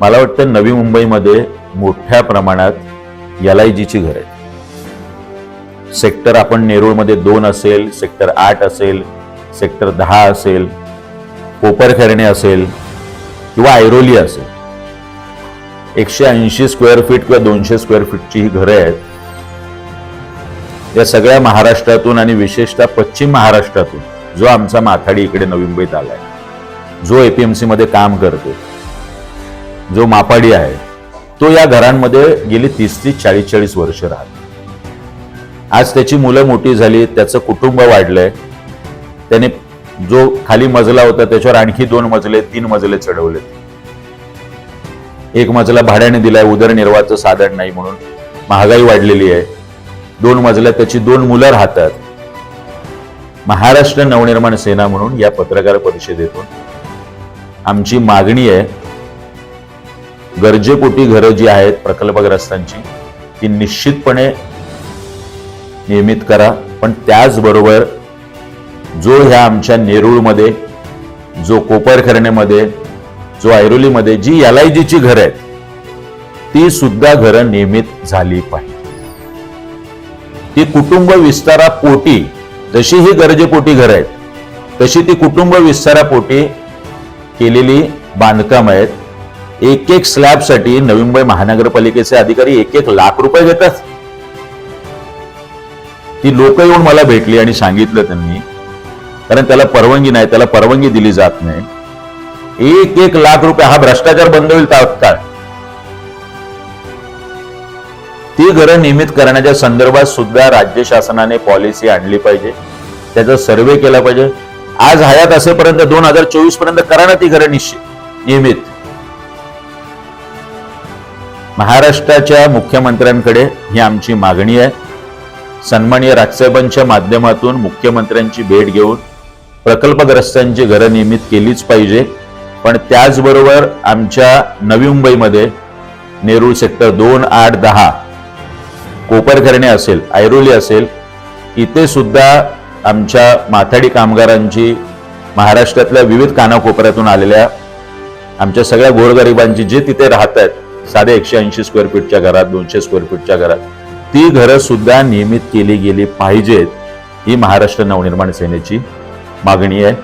मला वाटतं नवी मुंबईमध्ये मोठ्या प्रमाणात एल आय जीची घर आहेत. सेक्टर आपण नेरूळमध्ये दोन असेल सेक्टर आठ असेल सेक्टर दहा असेल कोपरखेरणे असेल किंवा ऐरोली असेल. एकशे ऐंशी स्क्वेअर फीट किंवा दोनशे स्क्वेअर फीटची ही घरं आहेत. या सगळ्या महाराष्ट्रातून आणि विशेषतः पश्चिम महाराष्ट्रातून जो आमचा माथाडी इकडे नवी मुंबईत आलाय जो एपीएमसी मध्ये काम करतो जो मापाडी आहे तो या घरांमध्ये गेली तीस तीस चाळीस चाळीस वर्ष राहत. आज त्याची मुलं मोठी झाली त्याचं कुटुंब वाढलंय. त्याने जो खाली मजला होता त्याच्यावर आणखी दोन मजले तीन मजले चढवले. एक मजला भाड्याने दिलाय उदरनिर्वाहाचं साधन नाही म्हणून. महागाई वाढलेली आहे. दोन मजल्या त्याची दोन मुलं राहतात. महाराष्ट्र नवनिर्माण सेना म्हणून या पत्रकार परिषदेतून आमची मागणी आहे गरजेपोटी घरं जी आहेत प्रकल्पग्रस्तांची ती निश्चितपणे नियमित करा. पण त्याचबरोबर जो ह्या आमच्या नेरूळमध्ये जो कोपरखरणेमध्ये जो ऐरोलीमध्ये जी एल घरं आहेत ती सुद्धा घरं नियमित झाली पाहिजे. ती कुटुंब विस्तारापोटी जशी ही गरजेपोटी घरं आहेत तशी ती कुटुंब विस्तारापोटी केलेली बांधकाम आहेत. एक एक स्लॅबसाठी नवी मुंबई महानगरपालिकेचे अधिकारी एक एक लाख रुपये घेतात. ती लोक येऊन मला भेटली आणि सांगितलं त्यांनी कारण त्याला परवानगी नाही त्याला परवानगी दिली जात नाही. एक एक लाख रुपये हा भ्रष्टाचार बंद होईल तात्काळ. ती घरं नियमित करण्याच्या संदर्भात सुद्धा राज्य शासनाने पॉलिसी आणली पाहिजे. त्याचा सर्वे केला पाहिजे. आज हयात असेपर्यंत दोन हजार चोवीसपर्यंत करा ना ती घरं निश्चित नियमित. महाराष्ट्राच्या मुख्यमंत्र्यांकडे ही आमची मागणी आहे. सन्मानीय राजसाहेबांच्या माध्यमातून मुख्यमंत्र्यांची भेट घेऊन प्रकल्पग्रस्तांची घरं नियमित केलीच पाहिजे. पण त्याचबरोबर आमच्या नवी मुंबईमध्ये नेरूळ सेक्टर दोन आठ दहा कोपरखरणे असेल ऐरोली असेल इथे सुद्धा आमच्या माथाडी कामगारांची महाराष्ट्रातल्या विविध कानाकोपऱ्यातून आलेल्या आमच्या सगळ्या गोरगरिबांची जे तिथे राहत आहेत साधे एकशे ऐंशी स्क्वेअर फीटच्या घरात दोनशे स्क्वेअर फीटच्या घरात. ती घरं सुद्धा नियमित केली गेली पाहिजेत ही महाराष्ट्र नवनिर्माण सेनेची मागणी आहे.